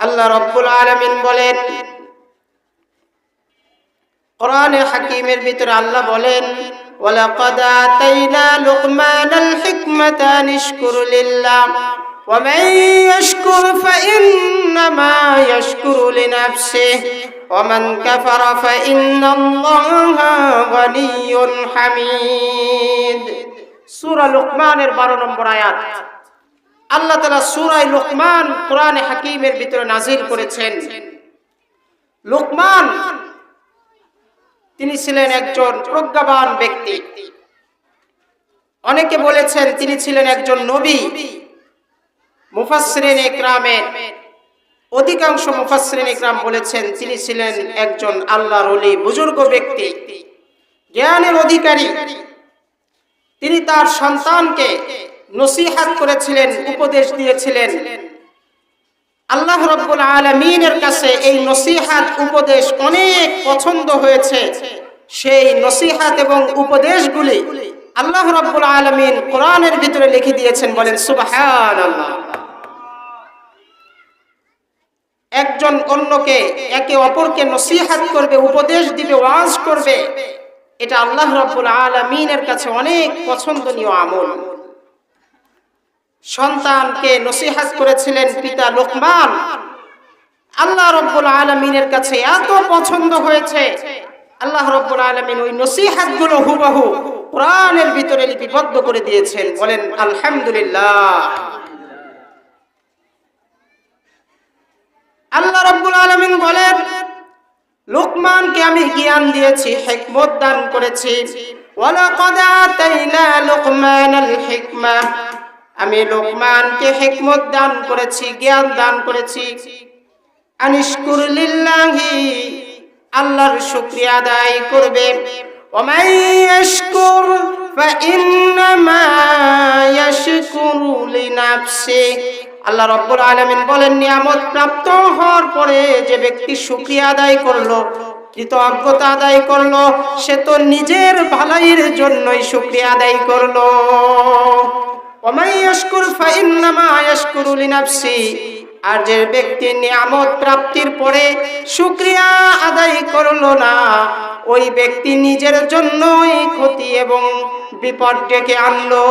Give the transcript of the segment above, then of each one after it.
আল্লাহ রব্বুল আলমিন বলেন কোরআনে হাকিমের ভিতরে আল্লাহ বলেন ولقد آتينا لقمان الحكمة أن اشكر لله ومن يشكر فإنما يشكر لنفسه ومن كفر فإن الله غني حميد সূরা লুকমানের 12 নম্বর আয়াত আল্লাহ তাআলা সূরা লোকমান কোরআনে হাকিমের ভিতরে নাজিল করেছেন। লোকমান তিনি ছিলেন একজন প্রজ্ঞাবান ব্যক্তি। অনেকে বলেছেন তিনি ছিলেন একজন নবী। মুফাসরিন ইকরামের অধিকাংশ মুফাসরিন ইকরাম বলেছেন তিনি ছিলেন একজন আল্লাহর ওলি, বুজুর্গ ব্যক্তি, জ্ঞানের অধিকারী। তিনি তার সন্তানকে নসিহাত করেছিলেন, উপদেশ দিয়েছিলেন। আল্লাহ রব্বুল আলমিনের কাছে এই নসিহাত, উপদেশ অনেক পছন্দ হয়েছে। সেই নসিহাত এবং উপদেশগুলি আল্লাহ রব্বুল আলমিন কোরআনের ভিতরে লিখে দিয়েছেন, বলেন সুবাহান একজন অন্যকে, একে অপরকে নসিহাত করবে, উপদেশ দিবে, ওয়াজ করবে। এটা আল্লাহ রব্বুল আলমিনের কাছে অনেক পছন্দনীয় আমল। সন্তানকে নসিহাত করেছিলেন পিতা লোকমান। আল্লাহ রব্বুল আলমিনের কাছে এত পছন্দ হয়েছে। আল্লাহ রব্বুল আলমিন ওই নসিহাতগুলো হুবহু কোরআনের ভিতরে লিপিবদ্ধ করে দিয়েছেন। বলেন, আলহামদুলিল্লাহ। আল্লাহ রব্বুল আলমিন বলেন, লোকমানকে আমি জ্ঞান দিয়েছি, হেকমত দান করেছি। ওয়ালাকাদ আতাইনা লোকমানাল হিকমা আমি লোকমানকে হেকমত দান করেছি, জ্ঞান দান করেছি। আল্লাহর শুকরিয়া আদায় করবে। বলেন প্রাপ্ত হওয়ার পরে যে ব্যক্তি আদায় আদায় করল, সে তো নিজের ভালাইয়ের জন্যই শুকরিয়া আদায় করল। আর যে ব্যক্তি নিয়ামত প্রাপ্তির পরে শুক্রিয়া আদায় করল না, ওই ব্যক্তি নিজের জন্যই ক্ষতি এবং বিপদ ডেকে আনলো।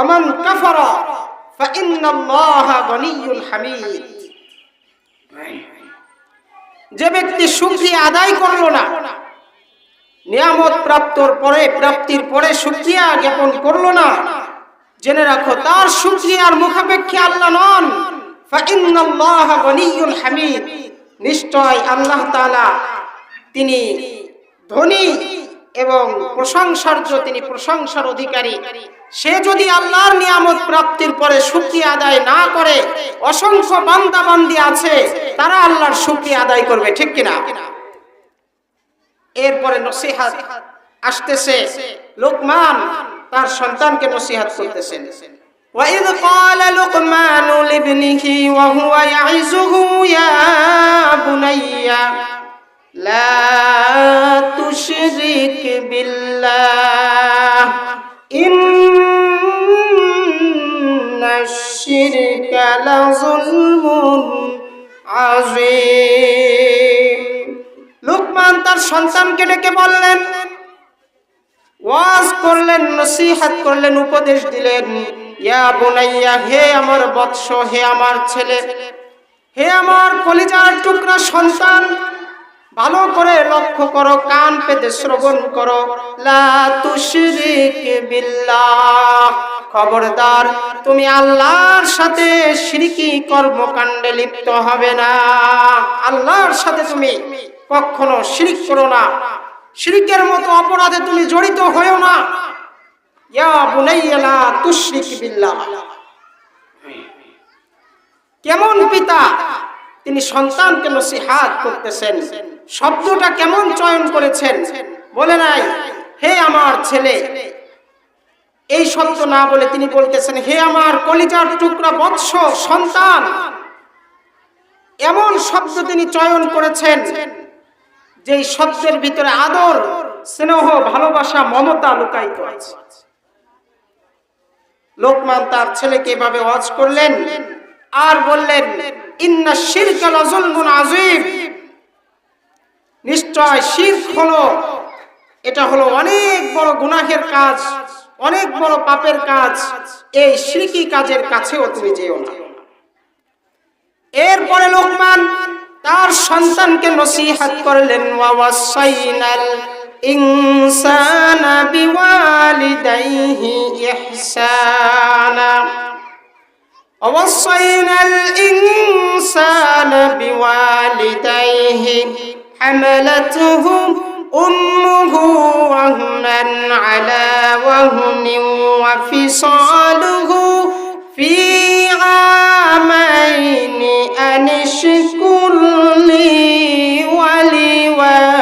অমান কাফারা যে ব্যক্তি শুক্রিয়া আদায় করল না, নিয়ামত প্রাপ্তর পরে, প্রাপ্তির পরে শুক্রিয়া জ্ঞাপন করল না জেনে রাখো, তার শুক্রিয়ার মুখাপেক্ষে আল্লাহ নন। হামিদ। অসংখ্য বান্দা বান্দি আছে, তারা আল্লাহর শুক্রিয়া আদায় করবে, ঠিক কিনা? এরপরে নসিহাত আসতেছে। লোকমান তার সন্তানকে নসিহাত করতেছেন وإذ قال لقمان لابنه وهو يعزه يا بني لا تشرك بالله إن الشرك لظلم عظيم লুকমান তার সন্তানকে ডেকে বললেন ওয়াজ করলেন, নসিহাত করলেন, উপদেশ দিলেন, ইয়া বুনাইয়া, হে আমার বৎস, হে আমার ছেলে, হে আমার কলিজার টুকরা সন্তান, ভালো করে লক্ষ্য করো, কান পেতে শ্রবণ করো। লা তুশরিক বিল্লাহ, খবরদার, তুমি আল্লাহর সাথে শিরকি কর্মকাণ্ডে লিপ্ত হবে না। আল্লাহর সাথে তুমি কখনো শিরিক করো না। শিরিকের মতো অপরাধে তুমি জড়িত হয়েও না। কেমন পিতা? তিনি সন্তানকে নসিহাত করতেছেন। শব্দটা কেমন চয়ন করেছেন? বলে নাই, হে আমার ছেলে। এই শব্দ না বলে তিনি বলতেছেন, হে আমার কলিজার টুকরা বৎস সন্তান। এমন শব্দ তিনি চয়ন করেছেন। যে শব্দের ভিতরে আদর, স্নেহ, ভালোবাসা, মমতা লুকায়িত আছে। লোকমান তার ছেলেকে এভাবে ওয়াজ করলেন আর বললেন, ইন্না শিরকা লাযুলমুন আযীম। নিশ্চয় শিরক হলো, এটা হলো অনেক বড় গুনাহের কাজ, অনেক বড় পাপের কাজ। এই শিরকি কাজের কাছেও তুমি যেও না। এরপরে লোকমান তার সন্তানকে নসিহাত করলেন ওয়াসাইনাল ইনসানা বিওয়ালিদাইহি ইহসানা ووصينا الإنسان بوالديه حملته أمه وهنا على وهن وفصاله في عامين أن اشكر لي ولوالديك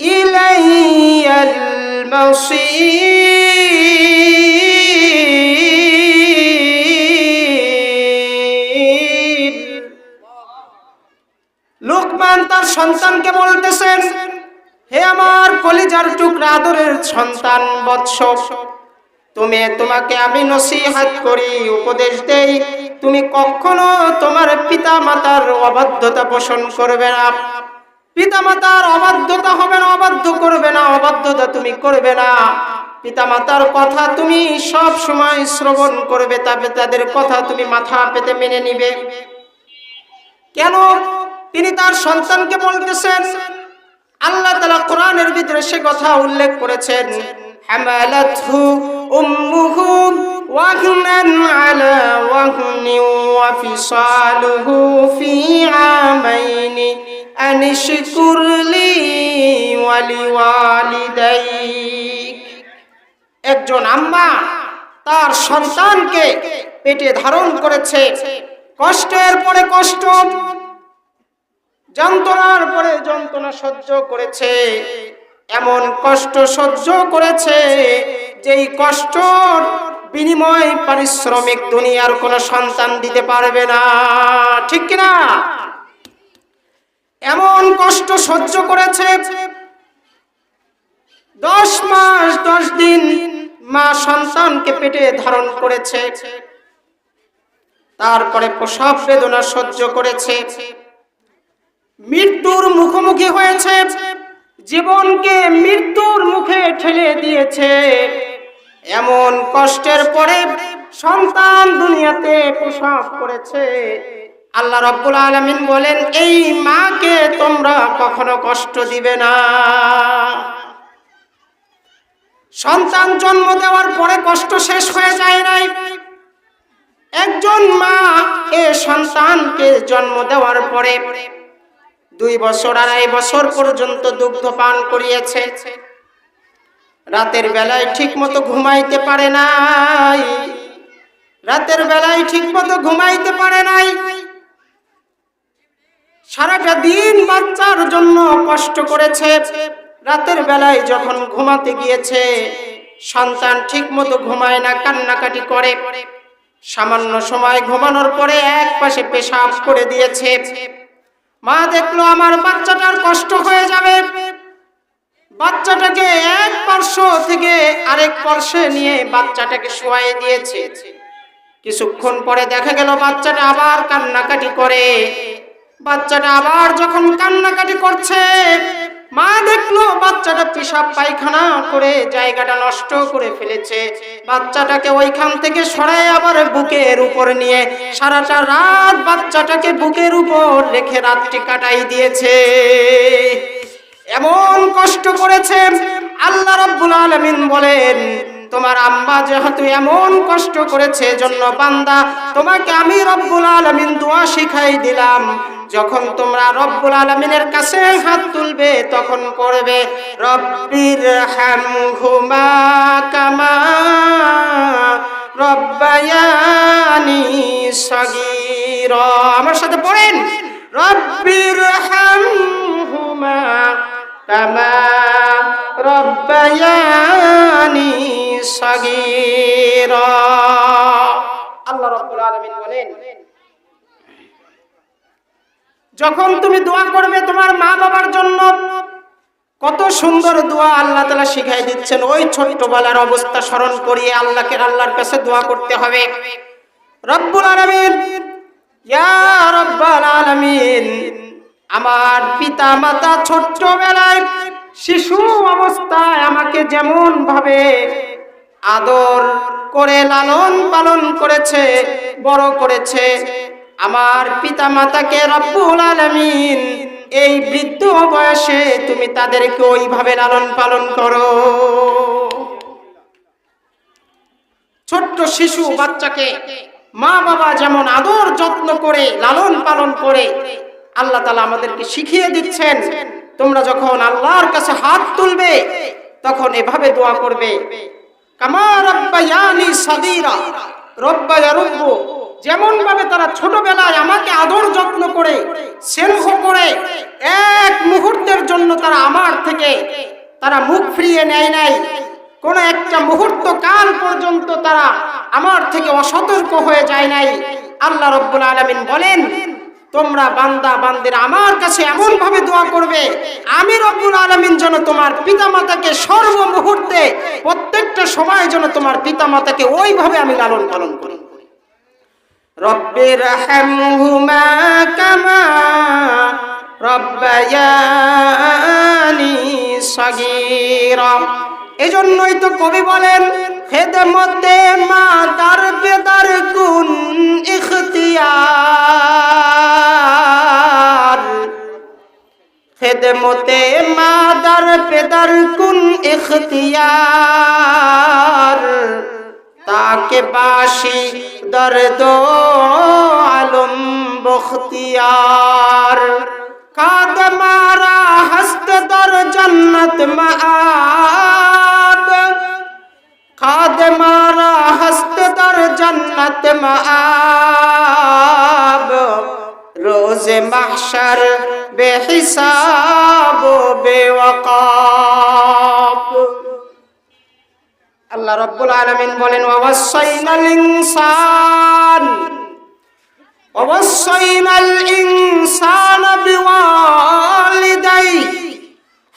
إلي المصير লোকমান তার সন্তানকে বলতেছেন হে আমার কলিজার টুকরা আদরের সন্তান বৎস তুমি তোমাকে আমি নসিহাত করি, উপদেশ দেই। তুমি কখনো তোমার পিতা মাতার অবাধ্যতা পোষণ করবে না। পিতা মাতার অবাধ্যতা হবে না, অবাধ্য করবে না, অবাধ্যতা তুমি করবে না। পিতা মাতার কথা তুমি সব সময় শ্রবণ করবে তবে তাদের কথা তুমি মাথা পেতে মেনে নিবে। কেন? তিনি তার সন্তানকে বলতেছেন, আল্লাহ তালা কোরআনের ভিতরে সে কথা উল্লেখ করেছেন, হামালাতহু ওয়াহনান আলা ওয়াহনি ওয়া ফিসালুহু ফি আমাইনি আনিশকুর লি ওয়া লিওয়ালিদাইক একজন আম্মা তার সন্তানকে পেটে ধারণ করেছে। কষ্টের পরে কষ্ট, যন্ত্রণার পরে যন্ত্রণা সহ্য করেছে। এমন কষ্ট সহ্য করেছে যেই কষ্ট বিনিময় পারিশ্রমিক দুনিয়ার কোনো সন্তান দিতে পারবে না, ঠিক কিনা? এমন কষ্ট সহ্য করেছে দশ মাস, দশ দিন মা সন্তানকে পেটে ধারণ করেছে, তারপরে প্রসব বেদনা সহ্য করেছে, মৃত্যুর মুখোমুখি হয়েছে, জীবনকে মৃত্যুর মুখে ঠেলে দিয়েছে। এমন কষ্টের পরে সন্তান দুনিয়াতে প্রসব করেছে। আল্লাহ রব্বুল আলমিন বলেন, এই মাকে তোমরা কখনো কষ্ট দিবে না। সন্তান জন্ম দেওয়ার পরে কষ্ট শেষ হয়ে যায় নাই। একজন মা এ সন্তানকে জন্ম দেওয়ার পরে দুই বছর আড়াই বছর পর্যন্ত দুগ্ধ পান করিয়েছে। রাতের বেলায় ঠিক মতো ঘুমাইতে পারে নাই। রাতের বেলায় ঠিক মতো ঘুমাইতে পারে নাই। সারাটা দিন বাচ্চার জন্য কষ্ট করেছে। রাতের বেলায় যখন ঘুমাতে গিয়েছে, সন্তান ঠিক মতো ঘুমায় না, কান্নাকাটি করে। সামান্য সময় ঘুমানোর পরে এক পাশে পেশাব করে দিয়েছে। মা দেখল আমার বাচ্চাটার কষ্ট হয়ে যাবে। বাচ্চাটাকে এক পার্শ্ব থেকে আরেক পার্শ্বে নিয়ে বাচ্চাটাকে শোয়াই দিয়েছে। কিছুক্ষণ পরে দেখা গেল বাচ্চাটা আবার কান্নাকাটি করে। বাচ্চাটা আবার যখন কান্নাকাটি করছে, মা দেখল বাচ্চাটা পেশাব পায়খানা করে জায়গাটা নষ্ট করে ফেলেছে। বাচ্চাটাকে ওইখান থেকে সরাই আবার বুকের উপর নিয়ে সারাটা রাত বাচ্চাটাকে বুকের উপর রেখে রাতটি কাটাই দিয়েছে। এমন কষ্ট করেছে। আল্লাহ রাব্বুল আলামিন বলেন, তোমার আম্মা যেহেতু এমন কষ্ট করেছে জন্য বান্দা, তোমাকে আমি রব্বুল আলামিন দোয়া শিখাই দিলাম। যখন তোমরা রব্বুল আলামিনের কাছে হাত তুলবে, তখন পড়বে, রব্বির হামহুমা কামা রব্বায়ানি সগীর। আমার সাথে পড়েন, রব্বির হামহুমা যখন তুমি দোয়া করবে তোমার মা বাবার জন্য, কত সুন্দর দোয়া আল্লাহ তালা শিখাই দিচ্ছেন। ওই ছোট্টবেলার অবস্থা স্মরণ করিয়ে আল্লাহকে আল্লাহর কাছে দোয়া করতে হবে। রব্বুল আলমিন, ইয়া রব্বাল আলামিন আমার পিতা মাতা ছোট্টবেলায় শিশু অবস্থায় আমাকে যেমন ভাবে আদর করে, লালন পালন করেছে, বড় করেছে, আমার পিতা মাতাকে রব্বুল আলামিন এই বৃদ্ধ বয়সে তুমি তাদেরকে ওইভাবে লালন পালন করো। ছোট্ট শিশু বাচ্চাকে মা বাবা যেমন আদর যত্ন করে, লালন পালন করে আল্লাহ তালা আমাদেরকে শিখিয়ে দিচ্ছেন। তোমরা যখন আল্লাহর কাছে হাত তুলবে, তখন এভাবে দোয়া করবে। যেমন ভাবে তারা ছোটবেলায় আমাকে আদর যত্ন করে, স্নেহ করে, এক মুহূর্তের জন্য তারা আমার থেকে, তারা মুখ ফিরিয়ে নেয় নাই। কোন একটা মুহূর্ত কাল পর্যন্ত তারা আমার থেকে অসতর্ক হয়ে যায় নাই। আল্লাহ রব্বুল আলমিন বলেন তোমরা বান্দা, বান্দির আমার কাছে এমন ভাবে দোয়া করবে, আমি রব্বুল আলমিন যেন তোমার পিতামাতাকে সর্ব মুহূর্তে প্রত্যেকটা সময় যেন তোমার পিতামাতাকে ওইভাবে আমি লালন পালন করি। রব্বির কামা এজন্যই তো কবি বলেন, খেদমতে মা দার বেদার কুন ইখতিয়ার। খেদমতে মা দার পেদার কুন ইখতিয়ার। তাকে বাসি দর্দ আলম বখতিয়ার। কাদ মারা হস্ত দর জন্নত মাআব। খাদ মারা হস্ত দর জন্নত মাআব। রোজ মাহশর বেহিসাব বেওয়াকাব আল্লাহ রব্বুল আলামিন বলেন ওয়াসাইনাল ইনসান ওয়াসাইনাল ইনসান বিওয়ালিদাই,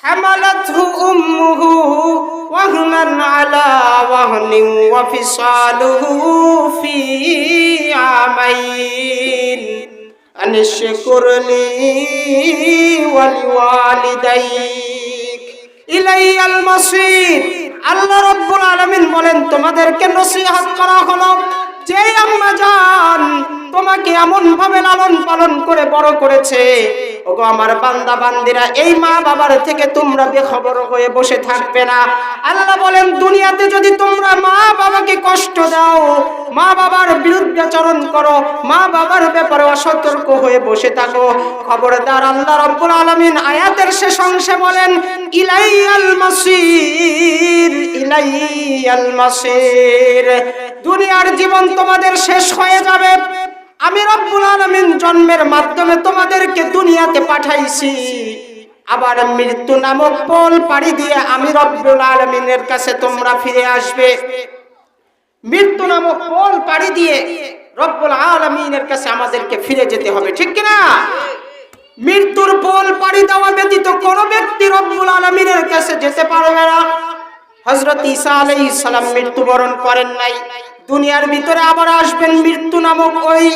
হামালাতহু উম্মুহু ওয়াহনান আলা ওয়াহনিন ওয়া ফিসালুহু ফি আমাইন। أن اشكر لي ولوالديك إلي المصير আল্লাহ রব্বুল আলামিন বলেন তোমাদেরকে নসিহত করা হলো যে আম্মা জান তোমাকে এমন ভাবে লালন পালন করে বড় করেছে ওগো আমার বান্দা বান্দিরা এই মা বাবার থেকে তোমরা বেখবর হয়ে বসে থাকবে না আল্লাহ বলেন দুনিয়াতে যদি তোমরা মা বাবাকে কষ্ট দাও মা বাবার বিরুদ্ধে আচরণ করো, মা বাবার ব্যাপারে অসতর্ক হয়ে বসে থাকো। খবরদার আল্লাহ রব্বুল আলামিন আয়াতের শেষ অংশে বলেন, ইলাইয়াল মাসির ইলাইয়াল মাসির। দুনিয়ার জীবন তোমাদের শেষ হয়ে যাবে। আমি রব্বুল আলামিন জন্মের মাধ্যমে তোমাদেরকে দুনিয়াতে পাঠাইছি। আবার মৃত্যু নামক পল পাড়ি দিয়ে আমি রব্বুল আলামিনের কাছে তোমরা ফিরে আসবে। মৃত্যু নামক পল পাড়ি দিয়ে রব্বুল আলামিনের কাছে আমাদেরকে ফিরে যেতে হবে, ঠিক কিনা? মৃত্যুর পোল পাড়ি দেওয়া ব্যতীত কোন ব্যক্তি রব্বুল আলমিনের কাছে যেতে পারবে না। হজরত ঈসা আলাইহিস সালাম মৃত্যুবরণ করেন নাই। দুনিয়ার ভিতরে আবার আসবেন মৃত্যু নামক ওই।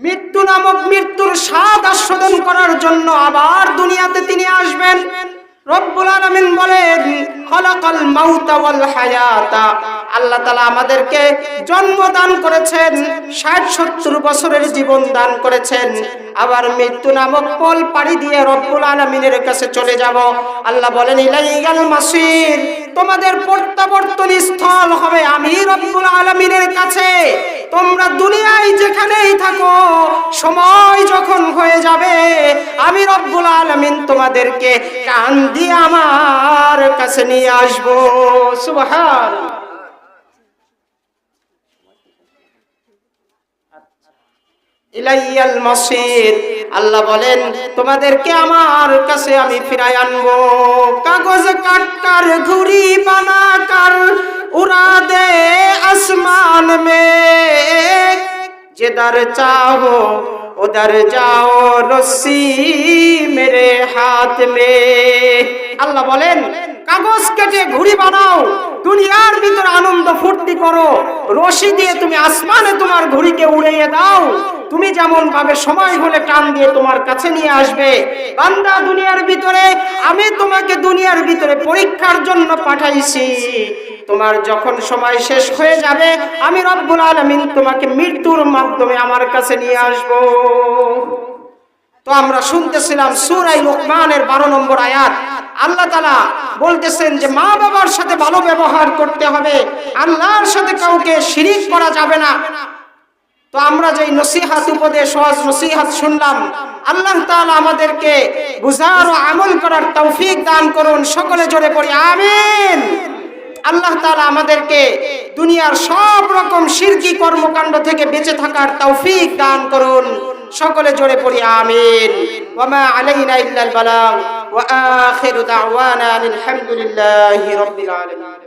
মৃত্যু নামক মৃত্যুর স্বাদ আস্বাদন করার জন্য আবার দুনিয়াতে তিনি আসবেন। বলেন আল্লাহ আমাদেরকে জন্ম দান করেছেন 60 70 বছরের জীবন দান করেছেন। আবার মৃত্যু নামক পল পাড়ি দিয়ে রব্বুল আলামিনের কাছে চলে যাব। আল্লাহ বলেন মাসির, তোমাদের প্রত্যাবর্তন স্থল হবে আমি রব্বুল আলামিনের কাছে। তোমরা দুনিয়ায় যেখানেই থাকো, সময় যখন হয়ে যাবে, আমি রব্বুল আলামিন তোমাদেরকে কান দিয়ে আমার কাছে নিয়ে আসব। সুবহান ইলাইয়াল মাসির আল্লাহ বলেন, তোমাদেরকে আমার কাছে আমি ফিরাই আনব। কাগজ কাটকার, ঘুড়ি বানাকার উড়া দে আসমান মে। যেদার চাहो उधर जाओ रस्सी मेरे हाथ में আল্লাহ বলেন কাগজ কেটে ঘুড়ি বানাও দুনিয়ার ভিতরে আনন্দ ফুর্তি করো রশি দিয়ে তুমি আসমানে তোমার ঘুড়িকে উড়িয়ে দাও তুমি যেমন ভাবে সময় হলে টান দিয়ে তোমার কাছে নিয়ে আসবে বান্দা দুনিয়ার ভিতরে আমি তোমাকে দুনিয়ার ভিতরে পরীক্ষার জন্য পাঠাইছি তোমার যখন সময় শেষ হয়ে যাবে, আমি রব্বুল আলামিন তোমাকে মৃত্যুর মাধ্যমে আমার কাছে নিয়ে আসব। তো আমরা শুনতেছিলাম সুরাই লোকমানের বারো নম্বর আয়াত। আল্লাহ তালা বলতেছেন যে, মা বাবার সাথে ভালো ব্যবহার করতে হবে, আল্লাহর সাথে কাউকে শিরিক করা যাবে না। তো আমরা যেই নসিহাত উপদেশ ওয়াজ নসিহাত শুনলাম, আল্লাহ তাআলা আমাদেরকে বুঝার ও আমল করার তৌফিক দান করুন। সকলে জোরে পড়ি, আমিন। আল্লাহ তালা আমাদেরকে দুনিয়ার সব রকম শিরকি কর্মকাণ্ড থেকে বেঁচে থাকার তৌফিক দান করুন। সকলে জোরে পড়ি, আমিন। ওয়ামা আলাইনা ইল্লাল বালাগ ওয়া আখিরু দাওয়ানা আলহামদুলিল্লাহি রাব্বিল আলামিন।